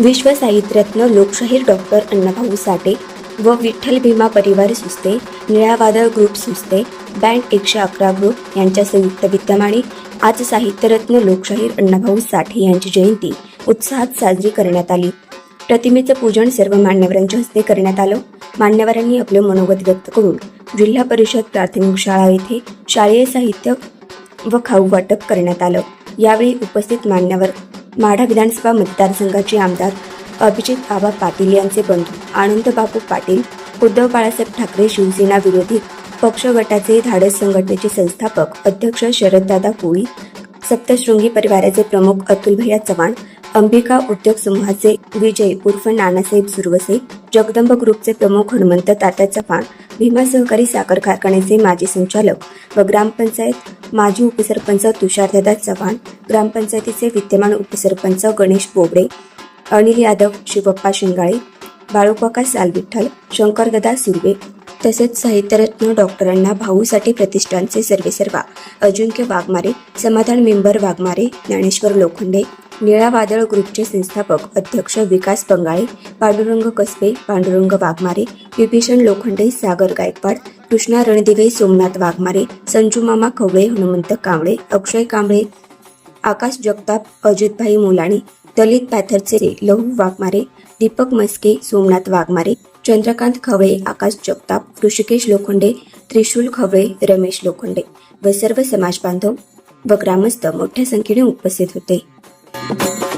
विश्वसाहित्यरत्न लोकशाहीर डॉक्टर अण्णाभाऊ साठे व विठ्ठल भीमा परिवार सुस्ते निळावादळ ग्रुप सुस्ते बँड एकशे अकरा ग्रुप यांच्या संयुक्त विद्यमाने आज साहित्यरत्न लोकशाहीर अण्णाभाऊ साठे यांची जयंती उत्साहात साजरी करण्यात आली. प्रतिमेचं पूजन सर्व मान्यवरांच्या हस्ते करण्यात आलं. मान्यवरांनी आपलं मनोगत व्यक्त करून जिल्हा परिषद प्राथमिक शाळा येथे शालेय साहित्य व खाऊ वाटप करण्यात आलं. यावेळी उपस्थित मान्यवर माढा विधानसभा मतदारसंघाचे आमदार अभिजित आबा पाटील यांचे बंधू आनंद बापू पाटील उद्धव बाळासाहेब ठाकरे शिवसेना विरोधी पक्ष गटाचे धाडस संघटनेचे संस्थापक अध्यक्ष शरददादा कोळी सप्तशृंगी परिवाराचे प्रमुख अतुल भैया चव्हाण अंबिका उद्योग समूहाचे विजय उर्फ नानासाहेब सुरवसे जगदंब ग्रुपचे प्रमुख हनुमंत तात्या चव्हाण भीमा सहकारी साखर कारखान्याचे माजी संचालक व ग्रामपंचायत माजी उपसरपंच तुषारदादा चव्हाण ग्रामपंचायतीचे विद्यमान उपसरपंच गणेश बोबडे अनिल यादव शिवप्पा शिंगाळे बाळूकाका सालविठ्ठल शंकरदादा सुर्वे तसेच साहित्यरत्न डॉक्टरांना भाऊसाठी प्रतिष्ठानचे सर्वेसर्वा अजिंक्य वाघमारे समाधान मेंबर वाघमारे ज्ञानेश्वर लोखंडे निळा वादळ ग्रुपचे संस्थापक अध्यक्ष विकास बंगाळे पांडुरंग कसबे पांडुरंग वाघमारे विभीषण लोखंडे सागर गायकवाड कृष्णा रणदिवे सोमनाथ वाघमारे संजूमामा खवळे हनुमंत कांबळे अक्षय कांबळे आकाश जगताप अजितभाई मोलाणे दलित पॅथरचे लहू वाघमारे दीपक मस्के सोमनाथ वाघमारे चंद्रकांत खवळे आकाश जगताप ऋषिकेश लोखंडे त्रिशूल खवळे रमेश लोखंडे व सर्व समाज बांधव व ग्रामस्थ मोठ्या संख्येने उपस्थित होते. Bye.